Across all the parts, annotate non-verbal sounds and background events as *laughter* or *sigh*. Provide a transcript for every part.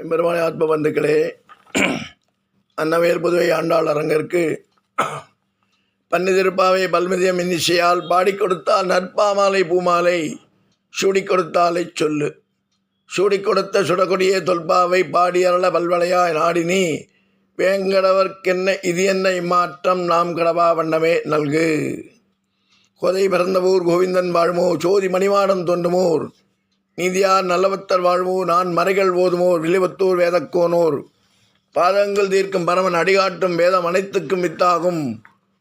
பெருமான ஆத்ம பந்துக்களே அன்னவேல் புதுவை ஆண்டாள் அரங்கிற்கு பன்னிதிருப்பாவை பல்மிதியம் இன்னிசையால் பாடி கொடுத்தால் நற்பாமாலை பூமாலை சூடி கொடுத்தாலை சொல்லு. சூடி கொடுத்த சுடகொடியே தொல்பாவை பாடி அருள பல்வளையாய் நாடினி வேங்கடவர்க்கென்ன இது என்ன இம்மாற்றம் நாம் கடவா வண்ணமே நல்கு. கொதை பிறந்தவூர் கோவிந்தன் வாழ்மோ சோதி மணிவாடம் தோன்றுமோர் நீதியார் நல்லவத்தர் வாழ்வோ நான் மறைகள் ஓதுமோர் வில்லிவத்தூர் வேதக்கோனோர். பாதங்கள் தீர்க்கும் பரமன் அடிகாட்டும் வேதம் அனைத்துக்கும் வித்தாகும்.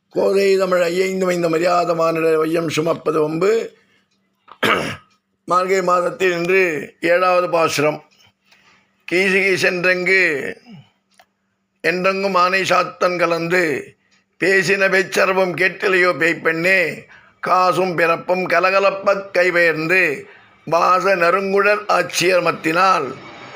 கோதை தமிழ் ஐயைந்து வைந்த மரியாத மாநில வையம் சுமப்பது வம்பு. மார்கை மாதத்தில் இன்று ஏழாவது பாசுரம். கீசிகி சென்றெங்கு என்றெங்கும் ஆனை சாத்தன் கலந்து பேசின பேச்சரவும் கேட்டிலையோ பேய்ப்பெண்ணே. காசும் பிறப்பும் கலகலப்பக் கைபெயர்ந்து வாச நறுங்குழல் ஆட்சியமத்தினால்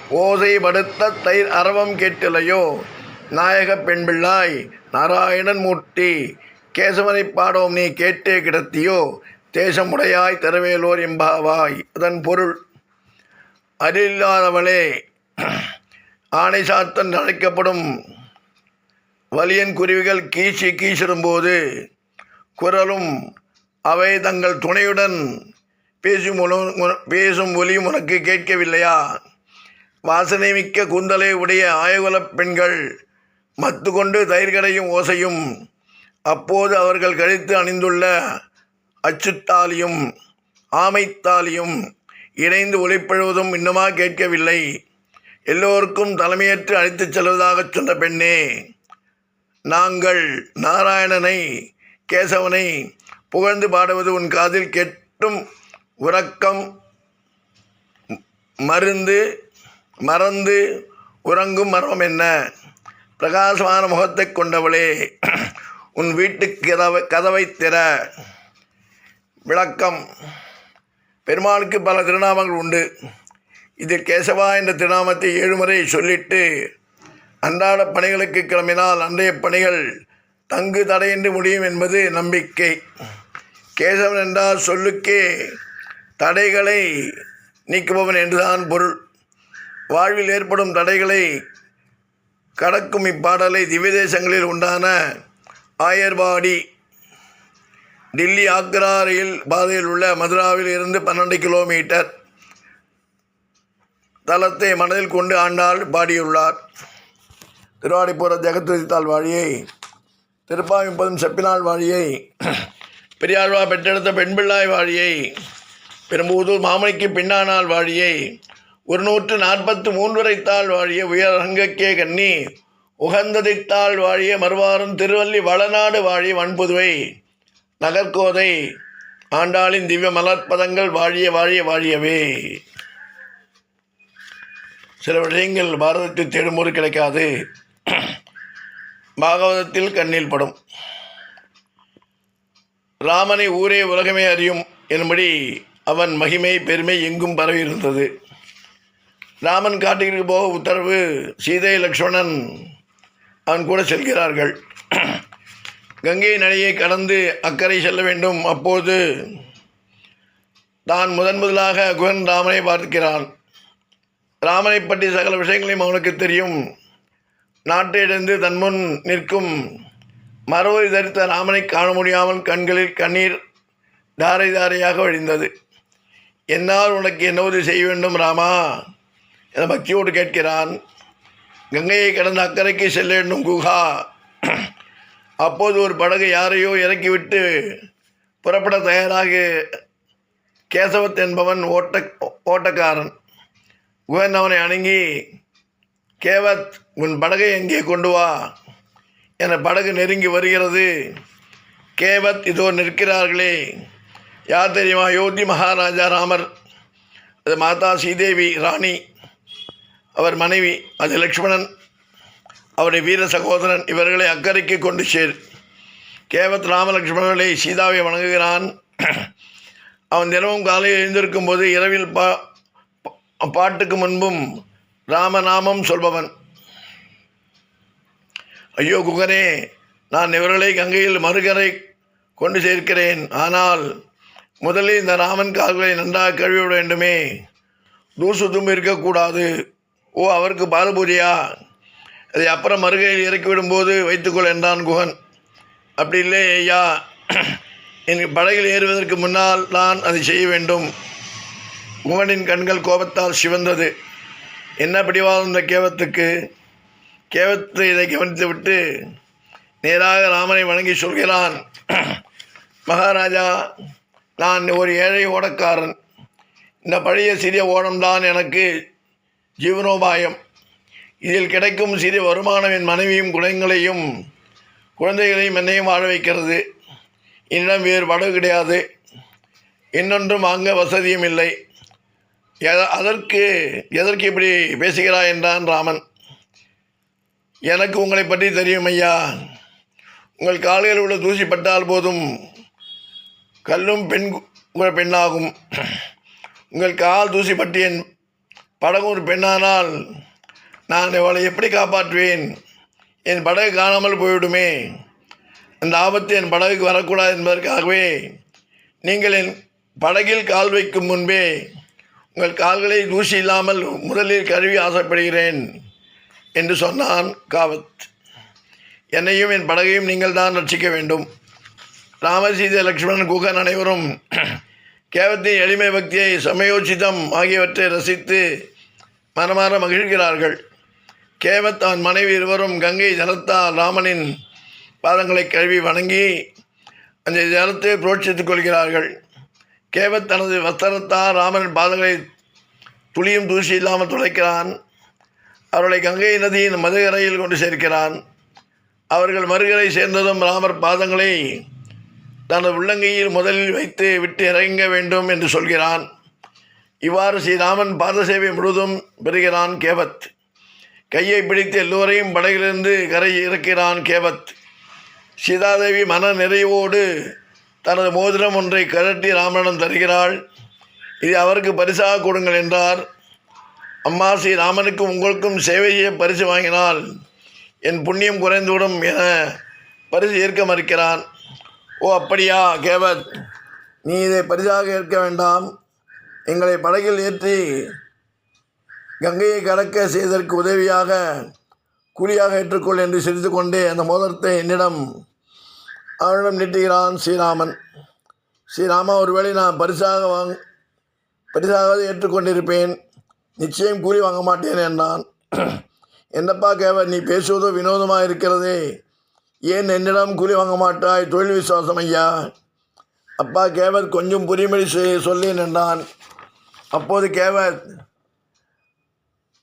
ஓசை படுத்த தயிர் அரவம் கேட்டிலையோ. நாயகப் பெண்பிள்ளாய் நாராயணன் மூர்த்தி கேசவனை பாடோம் நீ கேட்டே கிடத்தியோ. தேசமுடையாய் தருவேலோர் எம்பாவாய் அதன் பொருள். அருளில்லாதவளே ஆணை சாத்தன் அழைக்கப்படும் வலியன் குருவிகள் கீசி கீசிடும்போது குரலும் அவை தங்கள் துணையுடன் பேசும் பேசும் ஒலியும் உனக்கு கேட்கவில்லையா? வாசனை மிக்க கூந்தலை உடைய ஆயகுலப் பெண்கள் மத்து கொண்டு தயிர் கடையும் ஓசையும் அப்போது அவர்கள் கழித்து அணிந்துள்ள அச்சுத்தாலியும் ஆமைத்தாலியும் இணைந்து ஒளிப்பழுவதும் இன்னுமா கேட்கவில்லை. எல்லோருக்கும் தலைமையேற்று அழைத்துச் செல்வதாகச் சொன்ன பெண்ணே நாங்கள் நாராயணனை கேசவனை புகழ்ந்து பாடுவது உன் காதில் கெட்டும் உறக்கம் மருந்து மறந்து உறங்கும் மர்மம் என்ன? பிரகாசமான முகத்தைக் கொண்டவளே உன் வீட்டுக் கதவை கதவை திற. விளக்கம். பெருமாளுக்கு பல திருநாமங்கள் உண்டு. இதில் கேசவா என்ற திருநாமத்தை ஏழு முறை சொல்லிட்டு அன்றாட பணிகளுக்கு கிளம்பினால் அன்றைய பணிகள் தங்கு தடையின்றி முடியும் என்பது நம்பிக்கை. கேசவன் என்றால் சொல்லுக்கே தடைகளை நீக்குபவன் என்றுதான் பொருள். வாழ்வில் ஏற்படும் தடைகளை கடக்கும் இப்பாடலை திவ்யதேசங்களில் உண்டான ஆயர்பாடி டில்லி ஆக்ரா ரயில் பாதையில் உள்ள மதுராவில் இருந்து பன்னெண்டு கிலோமீட்டர் தளத்தை மனதில் கொண்டு ஆண்டாள் பாடியுள்ளார். திருவாடிப்புற ஜெகத்வதித்தாள் வாழியை திருப்பாவிப்பதும் செப்பினாள் வாழியை பெரியாழ்வா பெற்றெடுத்த பெண்பிள்ளாய் வாழியை பெரும்பூதூர் மாமணிக்கு பின்னானால் வாழியை ஒரு நூற்று நாற்பத்து மூன்றுரைத்தாள் வாழிய உயரங்கக்கே கண்ணி உகந்ததைத்தாள் வாழிய மறுவாரும் திருவள்ளி வளநாடு வாழிய வன்புதுவை நகர்கோதை ஆண்டாளின் திவ்ய மலர்ப்பதங்கள் வாழிய வாழிய வாழியவே. சில விஷயங்கள் பாரதத்தில் தேடும்போது கிடைக்காது. பாகவதத்தில் கண்ணில் படும். ராமனை ஊரே உலகமே அறியும் என்படி அவன் மகிமை பெருமை எங்கும் பரவியிருந்தது ராமன் காட்டுக்கு போக உத்தரவு சீதை லக்ஷ்மணன் அவன் கூட செல்கிறார்கள். கங்கை நடையை கடந்து அக்கறை செல்ல வேண்டும். அப்போது தான் முதன் முதலாக குகன் ராமனை பார்க்கிறான். ராமனை பற்றி சகல விஷயங்களையும் அவனுக்கு தெரியும். நாட்டிலிருந்து தன் முன் நிற்கும் மரவரி தரித்த ராமனை காண முடியாமல் கண்களில் கண்ணீர் தாரை தாரையாக வழிந்தது. என்னால் உனக்கு என்ன உதவி செய்ய வேண்டும் ராமா? என பக்தியோடு கேட்கிறான். கங்கையை கடந்த அக்கறைக்கு செல்ல வேண்டும் குஹா அப்போது ஒரு படகு யாரையோ இறக்கிவிட்டு புறப்பட தயாராக கேசவத் என்பவன் ஓட்ட ஓட்டக்காரன். குகன் அவனை அணுகி கேவத் உன் படகை எங்கே கொண்டு வா? என படகு நெருங்கி வருகிறது. கேவத் இதோ நிற்கிறார்களே. யார் தெரியுமா? யோதி மகாராஜா ராமர் அது மாதா ஸ்ரீதேவி ராணி அவர் மனைவி அது லக்ஷ்மணன் அவருடைய வீர சகோதரன் இவர்களை அக்கறைக்கு கொண்டு சேர். கேவத் ராமலக்ஷ்மணர்களை சீதாவை வணங்குகிறான். அவன் தினமும் காலையில் எழுந்திருக்கும் போது இரவில் பா பா- பாட்டுக்கு முன்பும் ராமநாமம் சொல்பவன். ஐயோ குகனே நான் இவர்களை கங்கையில் மறுகரை கொண்டு சேர்க்கிறேன். ஆனால் முதலில் இந்த ராமன் கால்களை நன்றாக கழுவிவிட வேண்டுமே. தூசு தும்பு இருக்கக்கூடாது. ஓ அவருக்கு பால் பூஜையா? அதை அப்புறம் மறுகையில் இறக்கி விடும்போது வைத்துக்கொள் என்றான் குகன். அப்படி இல்லை ஐயா. என் படகில் ஏறுவதற்கு முன்னால் நான் அதை செய்ய வேண்டும். குகனின் கண்கள் கோபத்தால் சிவந்தது. என்ன பிடிவாதம் இந்த கேவத்துக்கு? கேவத்து இதை கவனித்து விட்டு நேராக ராமனை வணங்கி சொல்கிறான். மகாராஜா நான் ஒரு ஏழை ஓடக்காரன். இந்த பழைய சிறிய ஓடம்தான் எனக்கு ஜீவனோபாயம். இதில் கிடைக்கும் சிறிய வருமானம் என் மனைவியும் குழந்தைகளையும் குழந்தைகளையும் என்னையும் வாழ வைக்கிறது. என்னிடம் வேறு படகு கிடையாது. இன்னொன்றும் வாங்க வசதியும் இல்லை. அதற்கு எதற்கு இப்படி பேசுகிறாய் என்றான் ராமன். எனக்கு உங்களை பற்றி தெரியும் ஐயா. உங்கள் கால்களில் உள்ள தூசி பட்டால் போதும். கல்லும் பெண் உங்கள் பெண்ணாகும். உங்கள் கால் தூசி பற்றி என் படகு ஒரு பெண்ணானால் நான் அவளை எப்படி காப்பாற்றுவேன்? என் படகு காணாமல் போய்விடுமே. அந்த ஆபத்து என் படகுக்கு வரக்கூடாது என்பதற்காகவே நீங்கள் என் படகில் கால் வைக்கும் முன்பே உங்கள் கால்களை தூசி இல்லாமல் முதலில் கருவி ஆசைப்படுகிறேன் என்று சொன்னான் காவத். என்னையும் என் படகையும் நீங்கள் தான் ரட்சிக்க வேண்டும். ராமசீத லக்ஷ்மணன் குகன் அனைவரும் கேவத்தின் எளிமை பக்தியை சமயோச்சிதம் ஆகியவற்றை ரசித்து மனமாற மகிழ்கிறார்கள். கேவத் அவன் மனைவி இருவரும் கங்கை ஜலத்தால் ராமனின் பாதங்களை கழுவி வணங்கி அந்த ஜலத்தை புரோட்சித்துக் கொள்கிறார்கள். கேவத் தனது வஸ்திரத்தால் ராமனின் பாதங்களை துளியும் தூசி இல்லாமல் துடைக்கிறான். அவர்களை கங்கை நதியின் மதுகரையில் கொண்டு சேர்க்கிறான். அவர்கள் மறுகரை சேர்ந்ததும் ராமர் பாதங்களை தனது உள்ளங்கையில் முதலில் வைத்து விட்டு இறங்க வேண்டும் என்று சொல்கிறான். இவ்வாறு ஸ்ரீராமன் பாத சேவை முழுவதும் பெறுகிறான் கேவத். கையை பிடித்து எல்லோரையும் படகிலிருந்து கரை இறக்கிறான் கேவத். சீதாதேவி மன நிறைவோடு தனது மோதிரம் ஒன்றை கழட்டி ராமனிடம் தருகிறாள். இது அவருக்கு பரிசாக கொடுங்கள் என்றார். அம்மா ஸ்ரீ ராமனுக்கும் உங்களுக்கும் சேவை செய்ய பரிசு வாங்கினால் என் புண்ணியம் குறைந்துவிடும் என பரிசு ஏற்க மறுக்கிறான். ஓ அப்படியா கேவத். நீ இதை பரிசாக ஏற்க வேண்டாம். எங்களை படகில் ஏற்றி கங்கையை கடக்க செய்தற்கு உதவியாக கூலியாக ஏற்றுக்கொள் என்று சிரித்து கொண்டே அந்த மோதிரத்தை என்னிடம் அவனிடம் நீட்டுகிறான் ஸ்ரீராமன். ஸ்ரீராமா ஒருவேளை நான் பரிசாக வாங் பரிசாக ஏற்றுக்கொண்டிருப்பேன். நிச்சயம் கூலி வாங்க மாட்டேன் என்றான். *clears throat* என்னப்பா கேவர் நீ பேசுவதோ வினோதமாக இருக்கிறதே. ஏன் என்னிடம் கூலி வாங்க மாட்டாய் தொழில் விசுவாசம் ஐயா? அப்பா கேவத் கொஞ்சம் புரிமொழி செய்ய சொல்லி என்றான். அப்போது கேவத்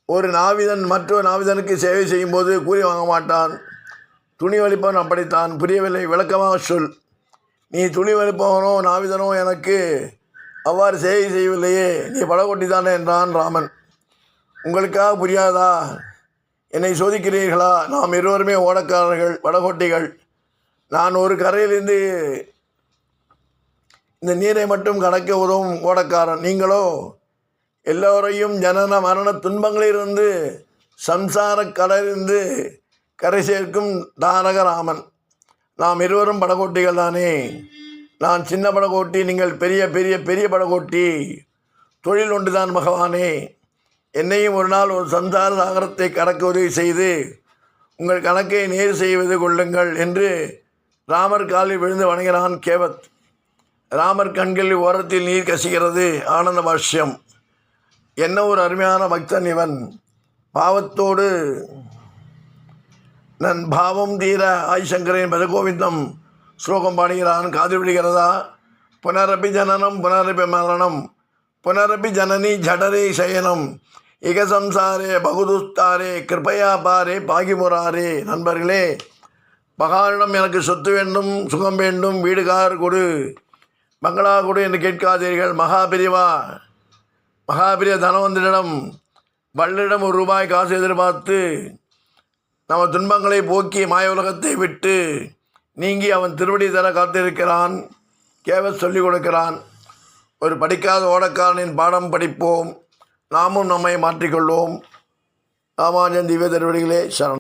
ஒரு நாவிதன் மற்றொரு நாவிதனுக்கு சேவை செய்யும்போது கூலி வாங்க மாட்டான். துணி வலிப்பவன் அப்படித்தான். புரியவில்லை விளக்கமாக சொல். நீ துணி வலிப்பவனோ நாவிதனோ எனக்கு அவ்வாறு சேவை செய்யவில்லையே. நீ படகொட்டி தானே என்றான் ராமன். உங்களுக்காக புரியாதா? என்னை சோதிக்கிறீர்களா? நாம் இருவருமே ஓடக்காரர்கள் வடகோட்டிகள். நான் ஒரு கரையிலிருந்து இந்த நீரை மட்டும் கடக்க உதவும் ஓடக்காரன். நீங்களோ எல்லோரையும் ஜனன மரண துன்பங்களிலிருந்து சம்சார கடலிருந்து கரை சேர்க்கும் தாரகராமன். நாம் இருவரும் படகோட்டிகள் தானே? நான் சின்ன படகோட்டி நீங்கள் பெரிய பெரிய பெரிய படகோட்டி தொழில் ஒன்றுதான் பகவானே. என்னையும் ஒரு நாள் ஒரு சந்தார சாகரத்தை கடக்க உதவி செய்து உங்கள் கணக்கை நேர் செய்வது கொள்ளுங்கள் என்று ராமர் காலில் விழுந்து வணங்கினான் கேவத். ராமர் கண்களில் ஓரத்தில் நீர் கசிகிறது ஆனந்த பாஷ்யம் என்ன ஒரு அருமையான பக்தன் இவன். பாவத்தோடு நன் பாவம் தீர ஆய்சங்கரின் பதகோவிந்தம் ஸ்லோகம் பாடுகிறான். காது விடுகிறதா புனரபி ஜனனம் புனரபி மரணம். புனரபி ஜனனி ஜடரே சயனம் இக சம்சாரே பகுதுஸ்தாரே கிருபையா பாரே பாகிமுராரே நண்பர்களே பகாரிடம் எனக்கு சொத்து வேண்டும் சுகம் வேண்டும் வீடு கார் கொடு। பங்களா கொடு என்று கேட்காதீர்கள் மகாபிரிவா. மகாபிரிய தனவந்தனிடம் வள்ளிடம் ஒரு ரூபாய் காசு எதிர்பார்த்து நம்ம துன்பங்களை போக்கி மாய உலகத்தை விட்டு நீங்கி அவன் திருவடி தர காத்திருக்கிறான் கேவ சொல்லிக் கொடுக்கிறான். ஒரு படிக்காத ஓடக்காரனின் பாடம் படிப்போம். நாமும் நம்மை மாற்றிக்கொள்வோம். ராமானுஜன் திவ்ய திருவடிகளே சரணம்.